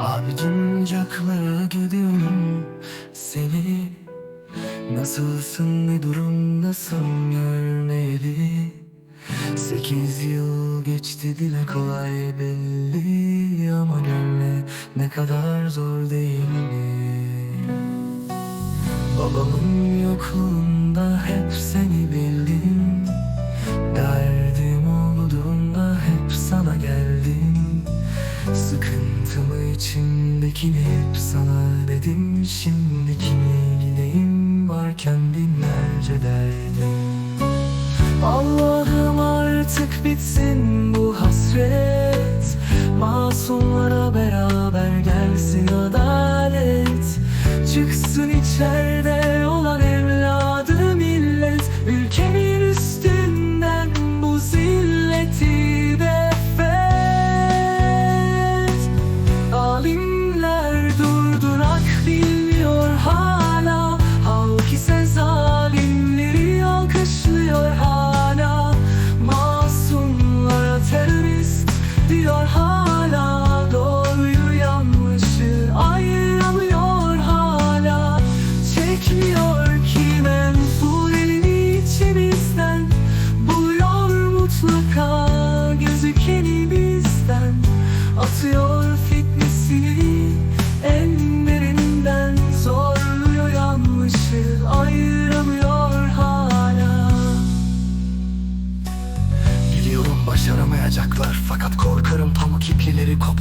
Abicim caklara gidiyorum. Seni Nasılsın ne durumdasın görmeyeli? Sekiz yıl geçti dile kolay belli. Ama görme ne kadar zor değil mi? Babamın yokluğunda hep içimdekini hep sana dedim. Şimdi kime gideyim varken binlerce derdim Allah'ım artık bitsin bu hasret. Masumlara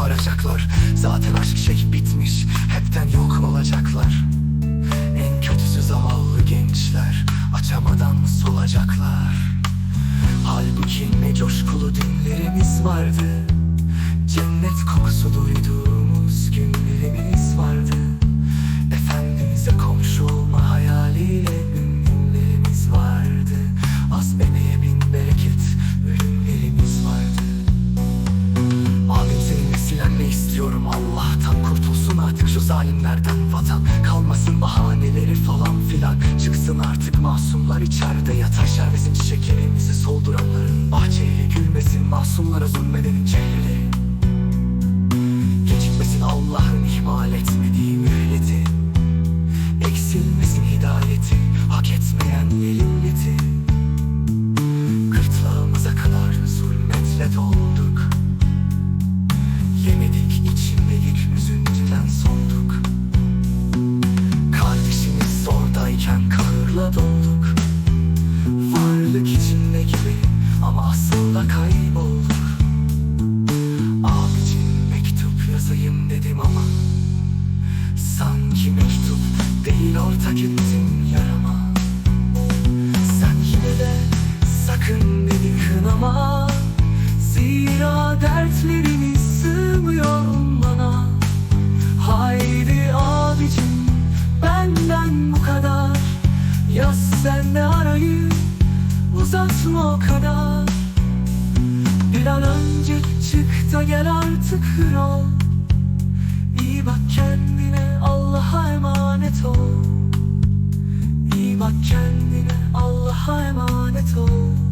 koparacaklar Zaten aşk şey bitmiş Hepten yok olacaklar. En kötüsü zavallı gençler Açamadan solacaklar. Halbuki ne coşkulu dünlerimiz vardı Cennet kokusu duyduğumuz istiyorum Allah'tan kurtulsun artık şu zalimlerden vatan Kalmasın bahaneleri falan filan. Çıksın artık masumlar içeride yatar Şerbezin şekerimizi solduranların bahçeyle Gülmesin. Masumlara zulmedenin çehreleri yazayım dedim ama Sanki mektup değil ortak ettin yarama. Sen yine de sakın beni kınama. Zira dertlerimiz sığmıyor bana. Haydi abicim benden bu kadar. Yaz sen de arayı uzatma o kadar. Bir an önce çık da gel artık hür On a toll.